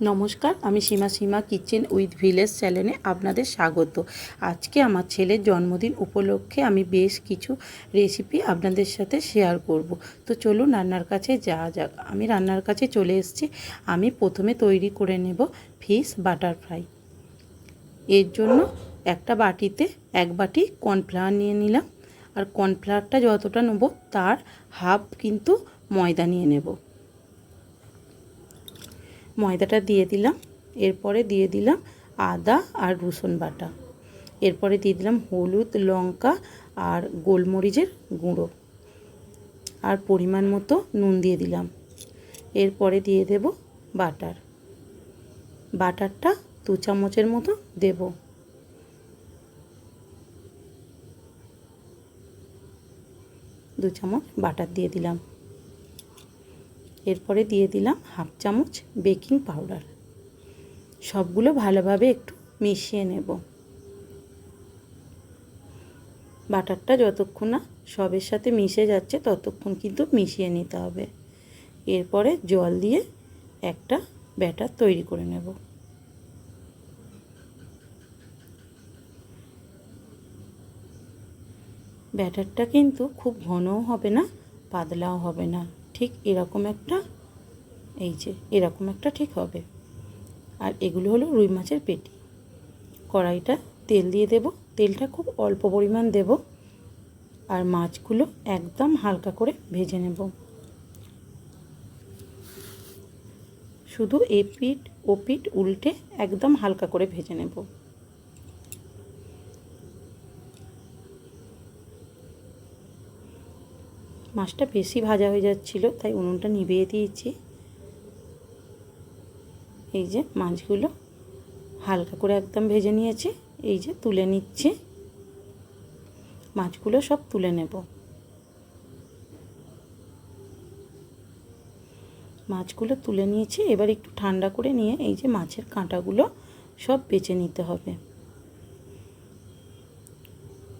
নমস্কার, আমি Seema Seema kitchen with village চ্যানেলে আপনাদের স্বাগত। আজকে আমার ছেলের জন্মদিন উপলক্ষে আমি বেশ কিছু রেসিপি আপনাদের সাথে শেয়ার করব। তো চলুন রান্নার কাছে যাওয়া যাক। আমি রান্নার কাছে চলে এসেছি। আমি প্রথমে তৈরি করে নেব ফিশ বাটার ফ্রাই। এর জন্য একটা বাটিতে এক বাটি কর্নফ্লাওয়ার নিয়ে নিলাম। আর কর্নফ্লাওয়ারটা যতটা নেব, তার হাফ কিন্তু ময়দা নিয়ে নেব। ময়দাটা দিয়ে দিলাম। এরপরে দিয়ে দিলাম আদা আর রসুন বাটা। এরপরে দিয়ে দিলাম হলুদ, লঙ্কা আর গোলমরিচের গুঁড়ো। আর পরিমাণ মতো নুন দিয়ে দিলাম। এরপরে দিয়ে দেব বাটার। বাটারটা দু চামচের মতো দেব। দু চামচ বাটার দিয়ে দিলাম। এরপরে দিয়ে দিলাম হাফ চামচ বেকিং পাউডার। সবগুলো ভালোভাবে একটু মিশিয়ে নেব। বাটারটা যতক্ষণ না সবের সাথে মিশে যাচ্ছে ততক্ষণ কিন্তু মিশিয়ে নিতে হবে। এরপরে জল দিয়ে একটা ব্যাটার তৈরি করে নেব। ব্যাটারটা কিন্তু খুব ঘনও হবে না, পাতলাও হবে না। ঠিক এরকম একটা, এই যে এরকম একটা ঠিক হবে। আর এগুলো হলো রুই মাছের পেটি। কড়াইটা তেল দিয়ে দেব। তেলটা খুব অল্প পরিমাণ দেব। আর মাছগুলো একদম হালকা করে ভেজে নেব। শুধু এপিট ওপিট উল্টে একদম হালকা করে ভেজে নেব। মাছটা বেশি ভাজা হয়ে যাচ্ছিল, তাই উনুনটা নিভিয়ে দিয়েছি। এই যে মাছগুলো হালকা করে একদম ভেজে নিয়েছি, এই যে তুলে নিচ্ছি। মাছগুলো সব তুলে নেব। মাছগুলো তুলে নিয়েছি, এবার একটু ঠান্ডা করে নিয়ে এই যে মাছের কাঁটাগুলো সব বেছে নিতে হবে।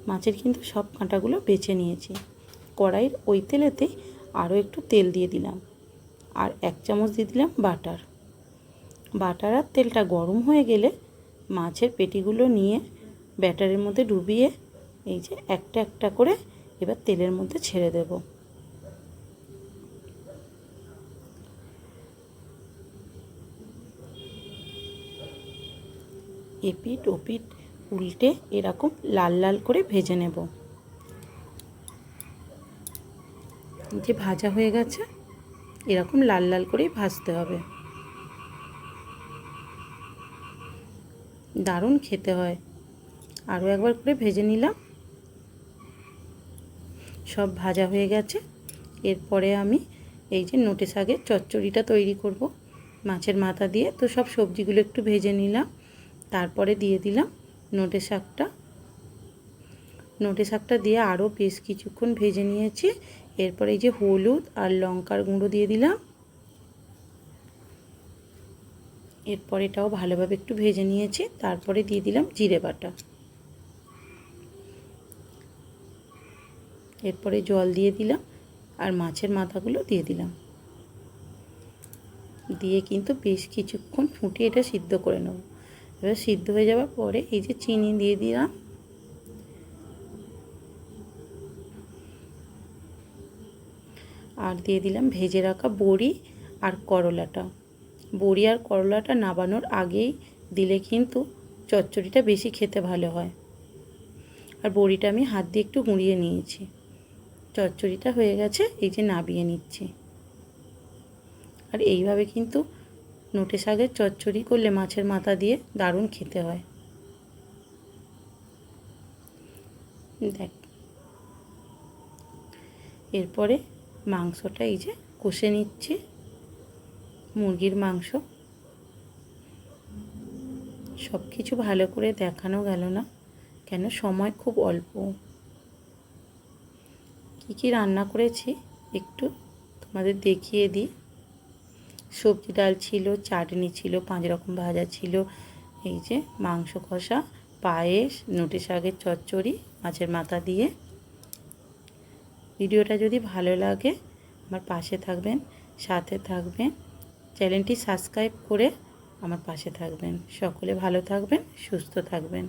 মাছের কিন্তু সব কাঁটাগুলো বেছে নিয়েছি। কড়াইয়ের ওই তেলেতে আরও একটু তেল দিয়ে দিলাম আর এক চামচ দিয়ে দিলাম বাটার। বাটার আর তেলটা গরম হয়ে গেলে মাছের পেটিগুলো নিয়ে ব্যাটারের মধ্যে ডুবিয়ে এই যে একটা একটা করে এবার তেলের মধ্যে ছেড়ে দেব। এপিট ওপিট উল্টে এরকম লাল লাল করে ভেজে নেব। যে ভাজা হয়ে গেছে, এরকম লাল লাল করেই ভাজতে হবে। দারুণ খেতে হয়। আরও একবার করে ভেজে নিলাম। সব ভাজা হয়ে গেছে। এরপরে আমি এই যে নোটে শাকের চচ্চড়িটা তৈরি করব মাছের মাথা দিয়ে। তো সব সবজিগুলো একটু ভেজে নিলাম। তারপরে দিয়ে দিলাম নোটে শাকটা। নোটে শাকটা দিয়ে আরও বেশ কিছুক্ষণ ভেজে নিয়েছি। এরপরে এই যে হলুদ আর লঙ্কার গুঁড়ো দিয়ে দিলাম। এরপর এটাও ভালোভাবে একটু ভেজে নিয়েছি। তারপরে দিয়ে দিলাম জিরে বাটা। এরপরে জল দিয়ে দিলাম আর মাছের মাথাগুলো দিয়ে দিলাম। দিয়ে কিন্তু বেশ কিছুক্ষণ ফুটিয়ে এটা সিদ্ধ করে নেব। এবার সিদ্ধ হয়ে যাওয়ার পরে এই যে চিনি দিয়ে দিলাম। আর দিয়ে দিলাম ভেজে রাখা বড়ি আর করলাটা। বড়ি আর করলাটা নাবানোর আগেই দিলে কিন্তু চচ্চড়িটা বেশি খেতে ভালো হয়। আর বড়িটা আমি হাত দিয়ে একটু গুঁড়িয়ে নিয়েছি। চচ্চড়িটা হয়ে গেছে, এই যে নাবিয়ে নিচ্ছি। আর এইভাবে কিন্তু নোটে শাকের চচ্চড়ি করলে মাছের মাথা দিয়ে দারুণ খেতে হয়। দেখ। এরপরে মাংসটা এই যে কষে নিচ্ছি, মুরগির মাংস। সব কিছু ভালো করে দেখানো গেল না, কেন সময় খুব অল্প। কী কী রান্না করেছি একটু তোমাদের দেখিয়ে দিই। সবজি ডাল ছিল, চাটনি ছিল, পাঁচ রকম ভাজা ছিল, এই যে মাংস কষা, পায়েস, নোটে শাকের চচ্চড়ি, মাছের মাথা দিয়ে। ভিডিওটা যদি ভালো লাগে, আমার পাশে থাকবেন, সাথে থাকবেন, চ্যানেলটি সাবস্ক্রাইব করে আমার পাশে থাকবেন। সকলে ভালো থাকবেন, সুস্থ থাকবেন।